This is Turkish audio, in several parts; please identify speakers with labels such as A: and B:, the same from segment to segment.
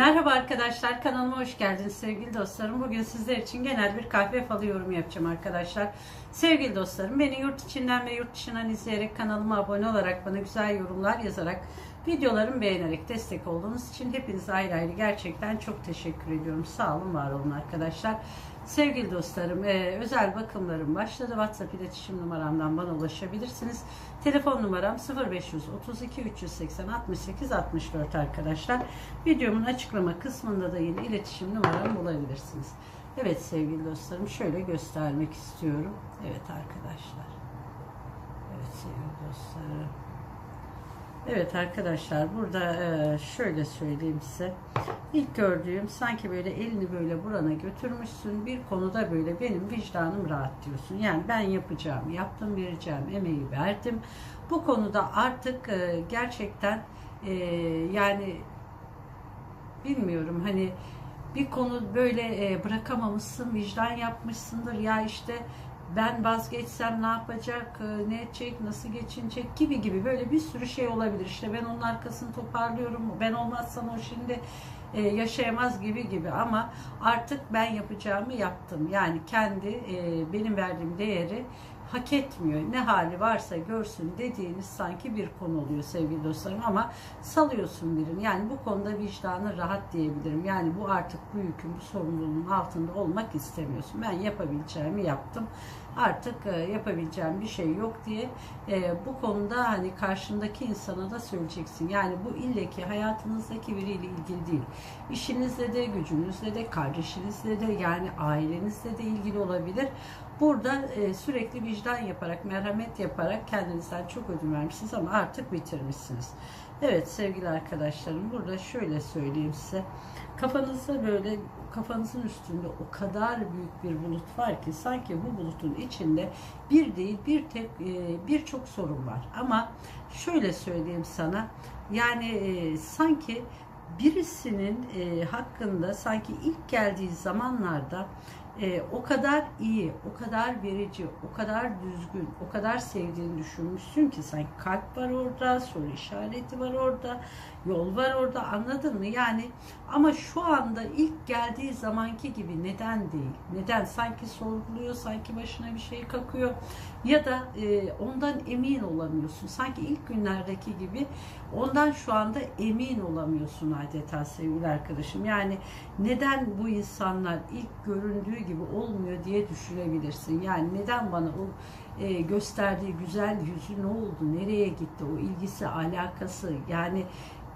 A: Merhaba arkadaşlar kanalıma hoş geldiniz sevgili dostlarım. Bugün sizler için genel bir kahve falı yorum yapacağım arkadaşlar. Sevgili dostlarım beni yurt içinden ve yurt dışından izleyerek kanalıma abone olarak bana güzel yorumlar yazarak videolarımı beğenerek destek olduğunuz için hepinize ayrı ayrı gerçekten çok teşekkür ediyorum. Sağ olun var olun arkadaşlar. Sevgili dostlarım e, özel bakımlarım başladı. WhatsApp iletişim numaramdan bana ulaşabilirsiniz. Telefon numaram 0532 380 68 64 arkadaşlar. Videomun açıklama kısmında da yine iletişim numaramı bulabilirsiniz. Evet sevgili dostlarım şöyle göstermek istiyorum. Evet arkadaşlar. Evet sevgili dostlarım. Evet arkadaşlar burada e, şöyle söyleyeyim size. İlk gördüğüm sanki böyle elini böyle burana götürmüşsün. Bir konuda böyle benim vicdanım rahat diyorsun. Yani ben yapacağım, yaptım vereceğim, emeği verdim. Bu konuda artık e, gerçekten e, yani bilmiyorum hani bir konu böyle bırakamamışsın, vicdan yapmışsındır. Ya işte ben vazgeçsem ne yapacak, e, ne edecek, nasıl geçinecek gibi gibi böyle bir sürü şey olabilir. İşte ben onun arkasını toparlıyorum, ben olmazsam o şimdi e, yaşayamaz gibi gibi ama artık ben yapacağımı yaptım. Yani kendi e, benim verdiğim değeri hak etmiyor. Ne hali varsa görsün dediğiniz sanki bir konu oluyor sevgili dostlarım ama salıyorsun birini. Yani bu konuda vicdanı rahat diyebilirim. Yani bu artık bu yükün, bu sorumluluğun altında olmak istemiyorsun. Ben yapabileceğimi yaptım. Artık e, yapabileceğim bir şey yok diye e, bu konuda hani karşındaki insana da söyleyeceksin. Yani bu illeki hayatınızdaki biriyle ilgili değil. İşinizle de, gücünüzle de, kardeşinizle de yani ailenizle de ilgili olabilir. Burada e, sürekli vicdan yaparak, merhamet yaparak kendinizden çok ödün vermişsiniz ama artık bitirmişsiniz. Evet sevgili arkadaşlarım burada şöyle söyleyeyim size. Kafanızda böyle kafanızın üstünde o kadar büyük bir bulut var ki sanki bu bulutun içinde bir değil bir tek e, birçok sorun var. Ama şöyle söyleyeyim sana yani e, sanki birisinin e, hakkında sanki ilk geldiği zamanlarda e, o kadar iyi, o kadar verici, o kadar düzgün, o kadar sevdiğini düşünmüşsün ki sanki kalp var orada, soru işareti var orada, yol var orada anladın mı? Yani ama şu anda ilk geldiği zamanki gibi neden değil? Neden? Sanki sorguluyor, sanki başına bir şey kakıyor ya da e, ondan emin olamıyorsun. Sanki ilk günlerdeki gibi ondan şu anda emin olamıyorsun adeta sevgili arkadaşım. Yani neden bu insanlar ilk göründüğü gibi olmuyor diye düşünebilirsin. Yani neden bana o e, gösterdiği güzel yüzü ne oldu, nereye gitti, o ilgisi, alakası yani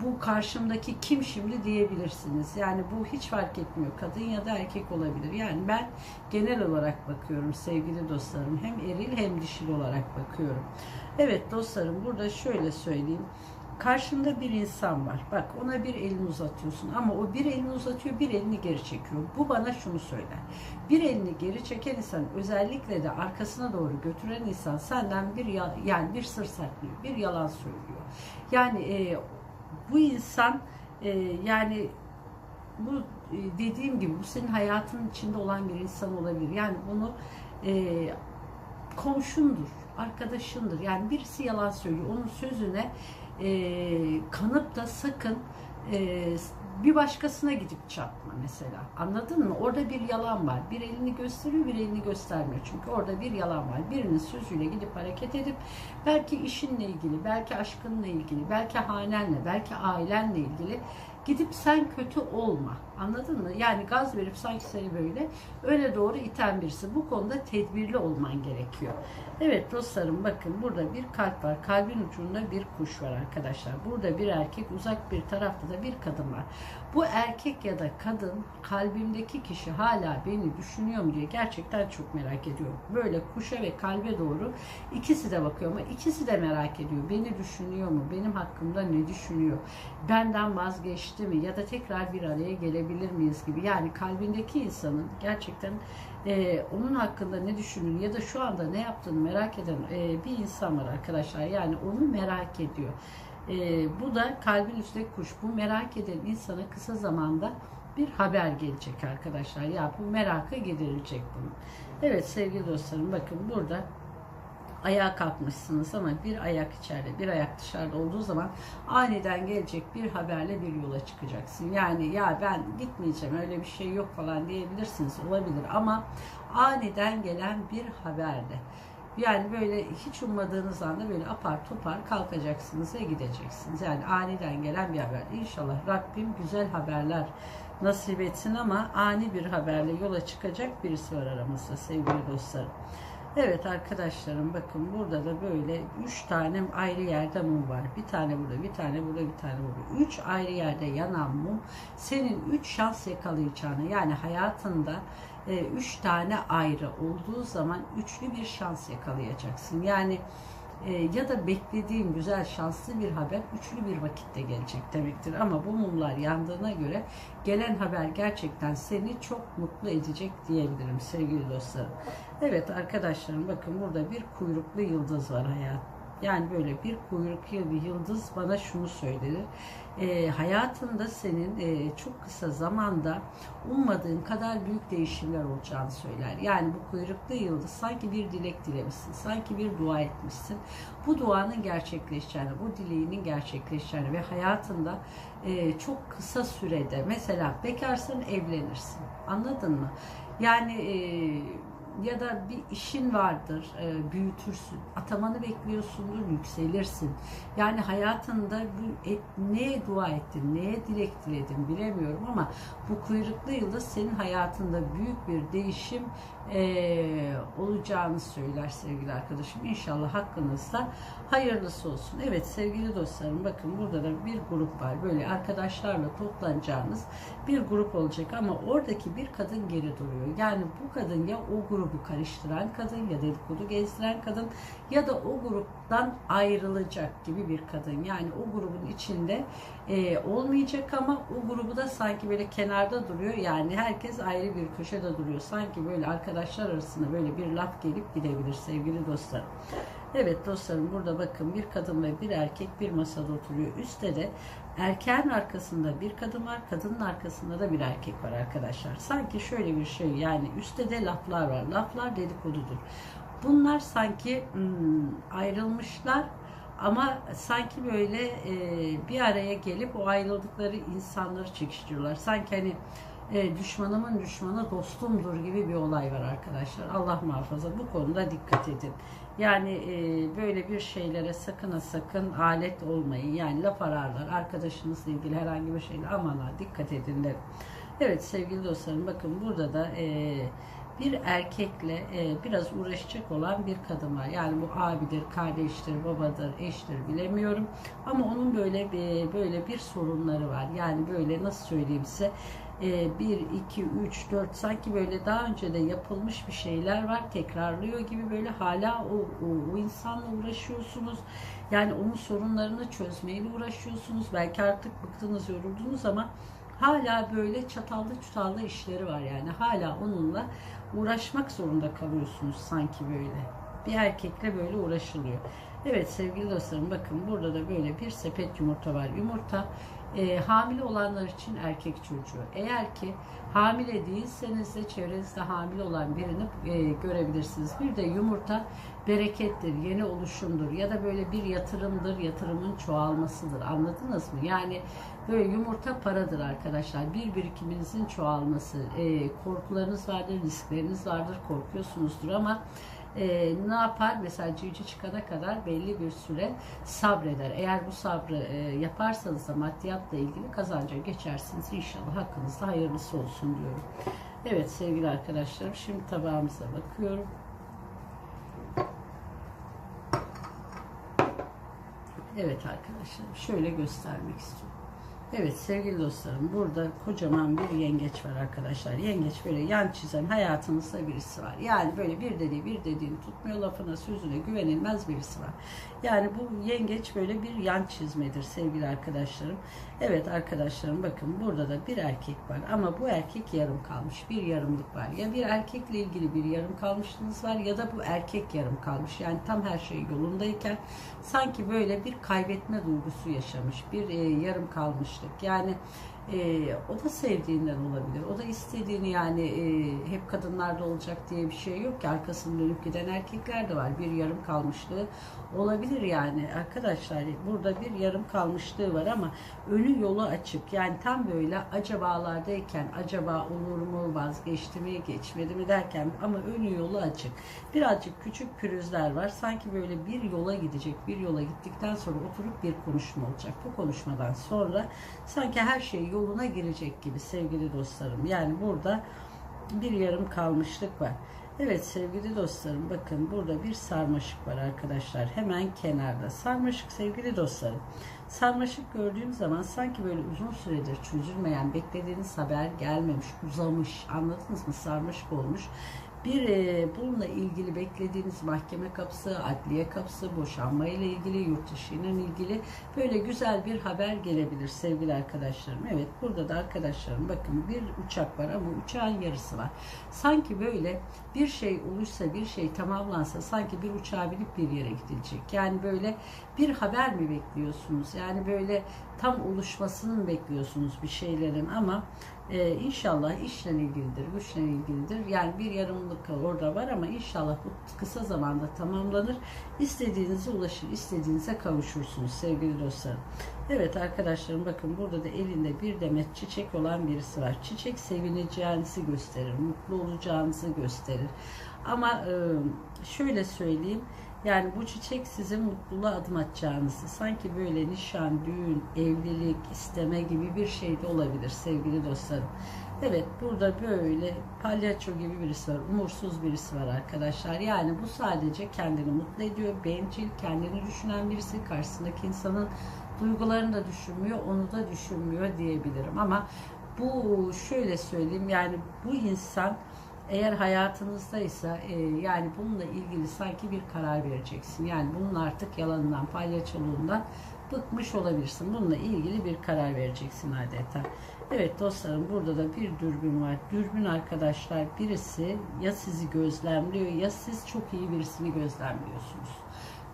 A: bu karşımdaki kim şimdi diyebilirsiniz. Yani bu hiç fark etmiyor. Kadın ya da erkek olabilir. Yani ben genel olarak bakıyorum sevgili dostlarım. Hem eril hem dişil olarak bakıyorum. Evet dostlarım burada şöyle söyleyeyim. Karşında bir insan var. Bak ona bir elini uzatıyorsun ama o bir elini uzatıyor, bir elini geri çekiyor. Bu bana şunu söyler. Bir elini geri çeken insan özellikle de arkasına doğru götüren insan senden bir yani bir sır saklıyor, bir yalan söylüyor. Yani e, bu insan e, yani bu e, dediğim gibi bu senin hayatının içinde olan bir insan olabilir. Yani bunu e, komşundur, arkadaşındır. Yani birisi yalan söylüyor. Onun sözüne e, kanıp da sakın e, bir başkasına gidip çarpma mesela. Anladın mı? Orada bir yalan var. Bir elini gösteriyor, bir elini göstermiyor. Çünkü orada bir yalan var. Birinin sözüyle gidip hareket edip belki işinle ilgili, belki aşkınla ilgili, belki hanenle, belki ailenle ilgili gidip sen kötü olma. Anladın mı? Yani gaz verip sanki seni böyle öyle doğru iten birisi. Bu konuda tedbirli olman gerekiyor. Evet dostlarım bakın burada bir kalp var. Kalbin ucunda bir kuş var arkadaşlar. Burada bir erkek uzak bir tarafta da bir kadın var. Bu erkek ya da kadın kalbimdeki kişi hala beni düşünüyor mu diye gerçekten çok merak ediyorum. Böyle kuşa ve kalbe doğru ikisi de bakıyor ama ikisi de merak ediyor. Beni düşünüyor mu? Benim hakkımda ne düşünüyor? Benden vazgeçti mi? Ya da tekrar bir araya gelebilir miyiz gibi. Yani kalbindeki insanın gerçekten e, onun hakkında ne düşünür ya da şu anda ne yaptığını merak eden e, bir insan var arkadaşlar. Yani onu merak ediyor. E, bu da kalbin üstteki kuş. Bu merak eden insana kısa zamanda bir haber gelecek arkadaşlar. Ya bu merakı giderilecek bunun. Evet sevgili dostlarım bakın burada ayağa kalkmışsınız ama bir ayak içeride, bir ayak dışarıda olduğu zaman aniden gelecek bir haberle bir yola çıkacaksın. Yani ya ben gitmeyeceğim öyle bir şey yok falan diyebilirsiniz olabilir ama aniden gelen bir haberde yani böyle hiç ummadığınız anda böyle apar topar kalkacaksınız ve gideceksiniz. Yani aniden gelen bir haber. İnşallah Rabbim güzel haberler nasip etsin ama ani bir haberle yola çıkacak birisi var aramızda sevgili dostlarım. Evet arkadaşlarım bakın burada da böyle üç tane ayrı yerde mum var. Bir tane burada, bir tane burada, bir tane burada. Üç ayrı yerde yanan mum senin üç şans yakalayacağını yani hayatında e, üç tane ayrı olduğu zaman üçlü bir şans yakalayacaksın. Yani e, ya da beklediğin güzel şanslı bir haber üçlü bir vakitte gelecek demektir. Ama bu mumlar yandığına göre gelen haber gerçekten seni çok mutlu edecek diyebilirim sevgili dostlarım. Evet arkadaşlarım bakın burada bir kuyruklu yıldız var hayat. Yani böyle bir kuyruklu bir yıldız bana şunu söylenir. E, hayatında senin e, çok kısa zamanda ummadığın kadar büyük değişimler olacağını söyler. Yani bu kuyruklu yıldız sanki bir dilek dilemişsin, sanki bir dua etmişsin. Bu duanın gerçekleşeceğini, bu dileğinin gerçekleşeceğini ve hayatında e, çok kısa sürede mesela bekarsın evlenirsin. Anladın mı? Yani e, ya da bir işin vardır, e, büyütürsün. Atamanı bekliyorsundur, yükselirsin. Yani hayatında bu et, neye dua ettin, neye dilek diledin bilemiyorum ama bu kuyruklu yıldız senin hayatında büyük bir değişim e, olacağını söyler sevgili arkadaşım. İnşallah hakkınızda hayırlısı olsun. Evet sevgili dostlarım bakın burada da bir grup var. Böyle arkadaşlarla toplanacağınız bir grup olacak ama oradaki bir kadın geri duruyor. Yani bu kadın ya o grubu karıştıran kadın ya dedikodu gezdiren kadın ya da o gruptan ayrılacak gibi bir kadın. Yani o grubun içinde e, olmayacak ama o grubu da sanki böyle kenarda duruyor. Yani herkes ayrı bir köşede duruyor. Sanki böyle arkadaşlar arasında böyle bir laf gelip gidebilir sevgili dostlarım. Evet dostlarım burada bakın bir kadın ve bir erkek bir masada oturuyor. Üstte de erkeğin arkasında bir kadın var, kadının arkasında da bir erkek var arkadaşlar. Sanki şöyle bir şey yani üstte de laflar var. Laflar dedikodudur. Bunlar sanki hmm, ayrılmışlar ama sanki böyle e, bir araya gelip o ayrıldıkları insanları çekiştiriyorlar. Sanki hani e, düşmanımın düşmanı dostumdur gibi bir olay var arkadaşlar. Allah muhafaza bu konuda dikkat edin. Yani e, böyle bir şeylere sakın sakın alet olmayın. Yani laf ararlar. Arkadaşınızla ilgili herhangi bir şeyle aman ha dikkat edin derim. Evet sevgili dostlarım bakın burada da e, bir erkekle e, biraz uğraşacak olan bir kadın var. Yani bu abidir, kardeştir, babadır, eştir bilemiyorum. Ama onun böyle bir, böyle bir sorunları var. Yani böyle nasıl söyleyeyim size 1, 2, 3, 4 sanki böyle daha önce de yapılmış bir şeyler var. Tekrarlıyor gibi böyle hala o, o, o insanla uğraşıyorsunuz. Yani onun sorunlarını çözmeyle uğraşıyorsunuz. Belki artık bıktınız, yoruldunuz ama hala böyle çatallı çutallı işleri var yani. Hala onunla uğraşmak zorunda kalıyorsunuz sanki böyle. Bir erkekle böyle uğraşılıyor. Evet sevgili dostlarım bakın burada da böyle bir sepet yumurta var. Yumurta e, hamile olanlar için erkek çocuğu. Eğer ki hamile değilseniz de çevrenizde hamile olan birini e, görebilirsiniz. Bir de yumurta berekettir, yeni oluşumdur ya da böyle bir yatırımdır, yatırımın çoğalmasıdır. Anladınız mı? Yani böyle yumurta paradır arkadaşlar. Bir birikiminizin çoğalması. E, korkularınız vardır, riskleriniz vardır, korkuyorsunuzdur ama e, ne yapar? Mesela civciv çıkana kadar belli bir süre sabreder. Eğer bu sabrı e, yaparsanız da maddiyatla ilgili kazanca geçersiniz. İnşallah hakkınızda hayırlısı olsun diyorum. Evet sevgili arkadaşlarım şimdi tabağımıza bakıyorum. Evet arkadaşlar şöyle göstermek istiyorum. Evet sevgili dostlarım burada kocaman bir yengeç var arkadaşlar. Yengeç böyle yan çizen hayatınızda birisi var. Yani böyle bir dediği bir dediğini tutmuyor lafına sözüne güvenilmez birisi var. Yani bu yengeç böyle bir yan çizmedir sevgili arkadaşlarım. Evet arkadaşlarım bakın burada da bir erkek var ama bu erkek yarım kalmış. Bir yarımlık var. Ya bir erkekle ilgili bir yarım kalmışlığınız var ya da bu erkek yarım kalmış. Yani tam her şey yolundayken sanki böyle bir kaybetme duygusu yaşamış. Bir e, yarım kalmışlık. Yani Ee, o da sevdiğinden olabilir. O da istediğini yani e, hep kadınlarda olacak diye bir şey yok ki arkasını dönüp giden erkekler de var. Bir yarım kalmışlığı olabilir yani arkadaşlar burada bir yarım kalmışlığı var ama önü yolu açık. Yani tam böyle acabalardayken acaba olur mu vazgeçti mi geçmedi mi derken ama önü yolu açık. Birazcık küçük pürüzler var. Sanki böyle bir yola gidecek. Bir yola gittikten sonra oturup bir konuşma olacak. Bu konuşmadan sonra sanki her şey yoluna girecek gibi sevgili dostlarım. Yani burada bir yarım kalmışlık var. Evet sevgili dostlarım bakın burada bir sarmaşık var arkadaşlar. Hemen kenarda. Sarmaşık sevgili dostlarım. Sarmaşık gördüğüm zaman sanki böyle uzun süredir çözülmeyen beklediğiniz haber gelmemiş, uzamış. Anladınız mı? Sarmaşık olmuş. Bir e, bununla ilgili beklediğiniz mahkeme kapısı, adliye kapısı, boşanma ile ilgili, yurt dışı ilgili böyle güzel bir haber gelebilir sevgili arkadaşlarım. Evet burada da arkadaşlarım bakın bir uçak var ama uçağın yarısı var. Sanki böyle bir şey olursa, bir şey tamamlansa sanki bir uçağa binip bir yere gidilecek. Yani böyle bir haber mi bekliyorsunuz? Yani böyle tam oluşmasını mı bekliyorsunuz bir şeylerin ama ee, inşallah işle ilgilidir, güçle ilgilidir. Yani bir yarımlık orada var ama inşallah bu kısa zamanda tamamlanır. İstediğinize ulaşır, istediğinize kavuşursunuz sevgili dostlarım. Evet arkadaşlarım bakın burada da elinde bir demet çiçek olan birisi var. Çiçek sevineceğinizi gösterir, mutlu olacağınızı gösterir. Ama e, şöyle söyleyeyim. Yani bu çiçek sizin mutluluğa adım atacağınızı, sanki böyle nişan, düğün, evlilik, isteme gibi bir şey de olabilir sevgili dostlarım. Evet burada böyle palyaço gibi birisi var, umursuz birisi var arkadaşlar. Yani bu sadece kendini mutlu ediyor, bencil, kendini düşünen birisi karşısındaki insanın duygularını da düşünmüyor, onu da düşünmüyor diyebilirim. Ama bu şöyle söyleyeyim yani bu insan eğer hayatınızdaysa e, yani bununla ilgili sanki bir karar vereceksin. Yani bunun artık yalanından, palyaçoluğundan bıkmış olabilirsin. Bununla ilgili bir karar vereceksin adeta. Evet dostlarım burada da bir dürbün var. Dürbün arkadaşlar birisi ya sizi gözlemliyor ya siz çok iyi birisini gözlemliyorsunuz.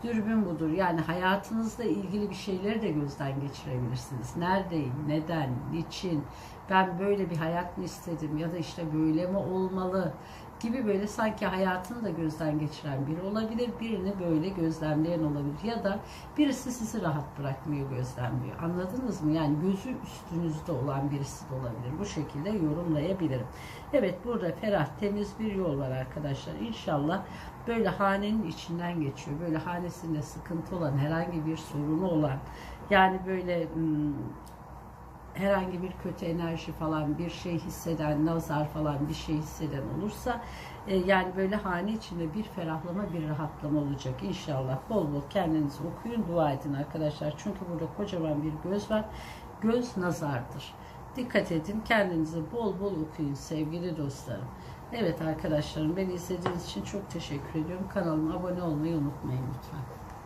A: Dürbün budur. Yani hayatınızla ilgili bir şeyleri de gözden geçirebilirsiniz. Neredeyim, neden, niçin, ben böyle bir hayat mı istedim ya da işte böyle mi olmalı gibi böyle sanki hayatını da gözden geçiren biri olabilir. Birini böyle gözlemleyen olabilir. Ya da birisi sizi rahat bırakmıyor, gözlemliyor. Anladınız mı? Yani gözü üstünüzde olan birisi de olabilir. Bu şekilde yorumlayabilirim. Evet burada ferah, temiz bir yol var arkadaşlar. İnşallah böyle hanenin içinden geçiyor. Böyle hanesinde sıkıntı olan, herhangi bir sorunu olan, yani böyle hmm, herhangi bir kötü enerji falan bir şey hisseden, nazar falan bir şey hisseden olursa e, yani böyle hane içinde bir ferahlama, bir rahatlama olacak inşallah. Bol bol kendinizi okuyun, dua edin arkadaşlar. Çünkü burada kocaman bir göz var. Göz nazardır. Dikkat edin, kendinizi bol bol okuyun sevgili dostlarım. Evet arkadaşlarım beni izlediğiniz için çok teşekkür ediyorum. Kanalıma abone olmayı unutmayın lütfen.